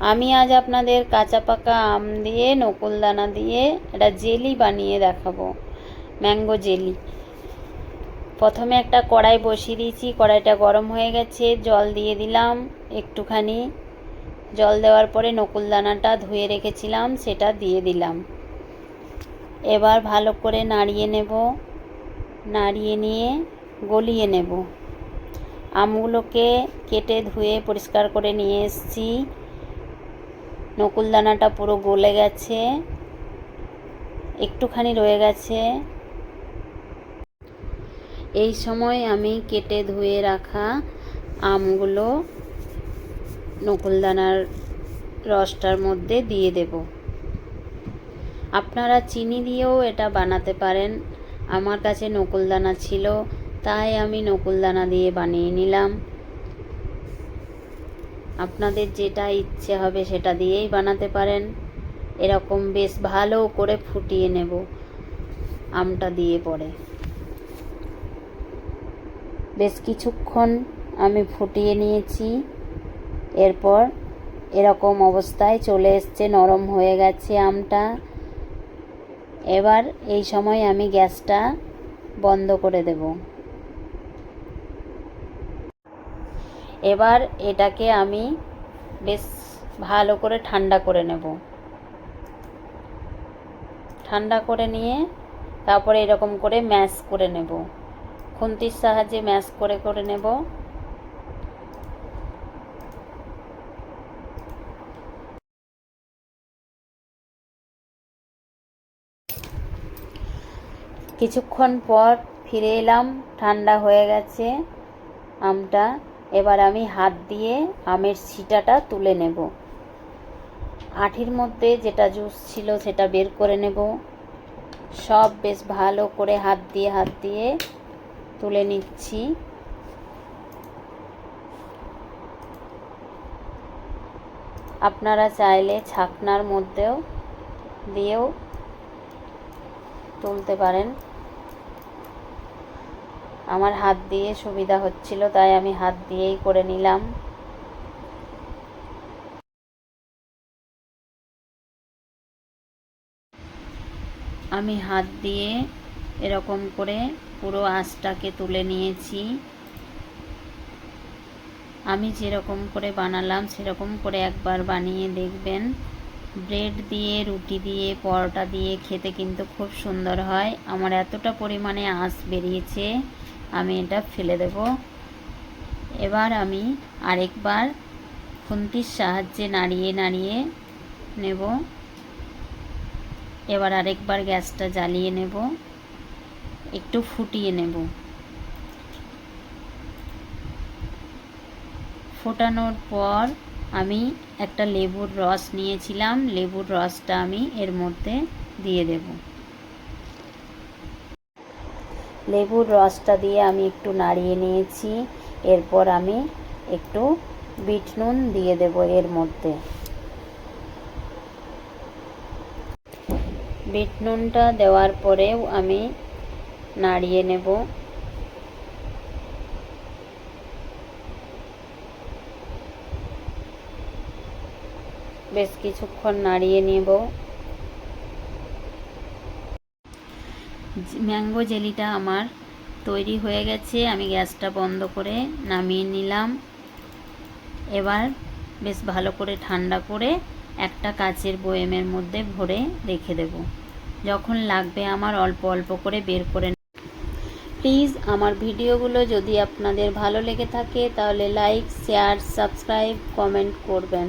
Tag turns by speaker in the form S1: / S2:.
S1: আমি আজ আপনাদের কাঁচা পাকা আম দিয়ে নকুলদানা দিয়ে একটা জেলি বানিয়ে দেখাবো। Mango jelly. প্রথমে একটা কড়াই বসিয়ে দিয়েছি, কড়াইটা গরম হয়ে গেছে, জল দিয়ে দিলাম একটুখানি। জল দেওয়ার পরে নকুলদানাটা ধুয়ে রেখেছিলাম, সেটা দিয়ে দিলাম। এবার ভালো করে নাড়িয়ে নেব, নাড়িয়ে নিয়ে গলিয়ে নেব। আমগুলোকে কেটে ধুয়ে পরিষ্কার করে নিয়ে এসেছি। নকুলদানাটা পুরো গলে গেছে। একটুখানি রয়ে গেছে। এই সময় আমি কেটে ধুয়ে রাখা আমগুলো নকুলদানার রসটার মধ্যে দিয়ে দেব। আপনারা চিনি দিয়েও এটা বানাতে পারেন। আমার কাছে নকুলদানা ছিল, তাই আমি নকুলদানা দিয়ে বানিয়ে নিলাম। আপনাদের যেটা ইচ্ছে হবে সেটা দিয়েই বানাতে পারেন। এরকম বেশ ভালো করে ফুটিয়ে নেব। আমটা দিয়ে পরে। বেশ কিছুক্ষণ আমি ফুটিয়ে নিয়েছি। এরপর এরকম অবস্থায় চলে এসছে, নরম হয়ে গেছে আমটা। এবার এই সময় আমি গ্যাসটা বন্ধ করে দেব। এবার এটাকে আমি বেশ ভালো করে ঠান্ডা করে নেব। ঠান্ডা করে নিয়ে তারপরে এরকম করে ম্যাশ করে নেব। খুন্তির সাহায্যে ম্যাশ করে করে নেব। কিছুক্ষণ পর ফিরে এলাম, ঠান্ডা হয়ে গেছে, আমটা এবার আমি হাত দিয়ে আমের ছিটাটা তুলে নেব। আঠির মধ্যে যেটা জুস ছিল সেটা বের করে নেব। সব বেশ ভালো করে হাত দিয়ে হাত দিয়ে তুলে নিচ্ছি। আপনারা চাইলে ছাকনার মধ্যেও দিয়েও তুলতে পারেন। আমার হাত দিয়ে সুবিধা হচ্ছিল, তাই আমি হাত দিয়েই করে নিলাম। আমি হাত দিয়ে এরকম করে পুরো আঁশটাকে তুলে নিয়েছি। আমি যেরকম করে বানালাম, সেরকম করে একবার বানিয়ে দেখবেন। ব্রেড দিয়ে, রুটি দিয়ে, পরোটা দিয়ে খেতে কিন্তু খুব সুন্দর হয়। আমার এতটা পরিমাণে আঁশ বেরিয়েছে। আমি এটা ফেলে দেব। এবার আমি আরেকবার খুন্তির সাহায্যে নাড়িয়ে নাড়িয়ে নেব। এবার আরেকবার গ্যাসটা জ্বালিয়ে নেব। একটু ফুটিয়ে নেব। ফোটানোর পর আমি একটা লেবুর রস নিয়েছিলাম। লেবুর রসটা আমি এর মধ্যে দিয়ে দেব। লেবুর রসটা দিয়ে আমি একটু নাড়িয়ে নিয়েছি। এরপর আমি একটু বিট নুন দিয়ে দেব এর মধ্যে। বিট নুনটা দেওয়ার পরেও আমি নাড়িয়ে নেব। বেশ কিছুক্ষণ নাড়িয়ে নেব। ম্যাঙ্গো জেলিটা আমার তৈরি হয়ে গেছে। আমি গ্যাসটা বন্ধ করে নামিয়ে নিলাম। এবার বেশ ভালো করে ঠান্ডা করে একটা কাচের বয়েমের মধ্যে ভরে রেখে দেব। যখন লাগবে আমার অল্প অল্প করে বের করে প্লিজ আমার ভিডিওগুলো যদি আপনাদের ভালো লেগে থাকে তাহলে লাইক, শেয়ার, সাবস্ক্রাইব, কমেন্ট করবেন।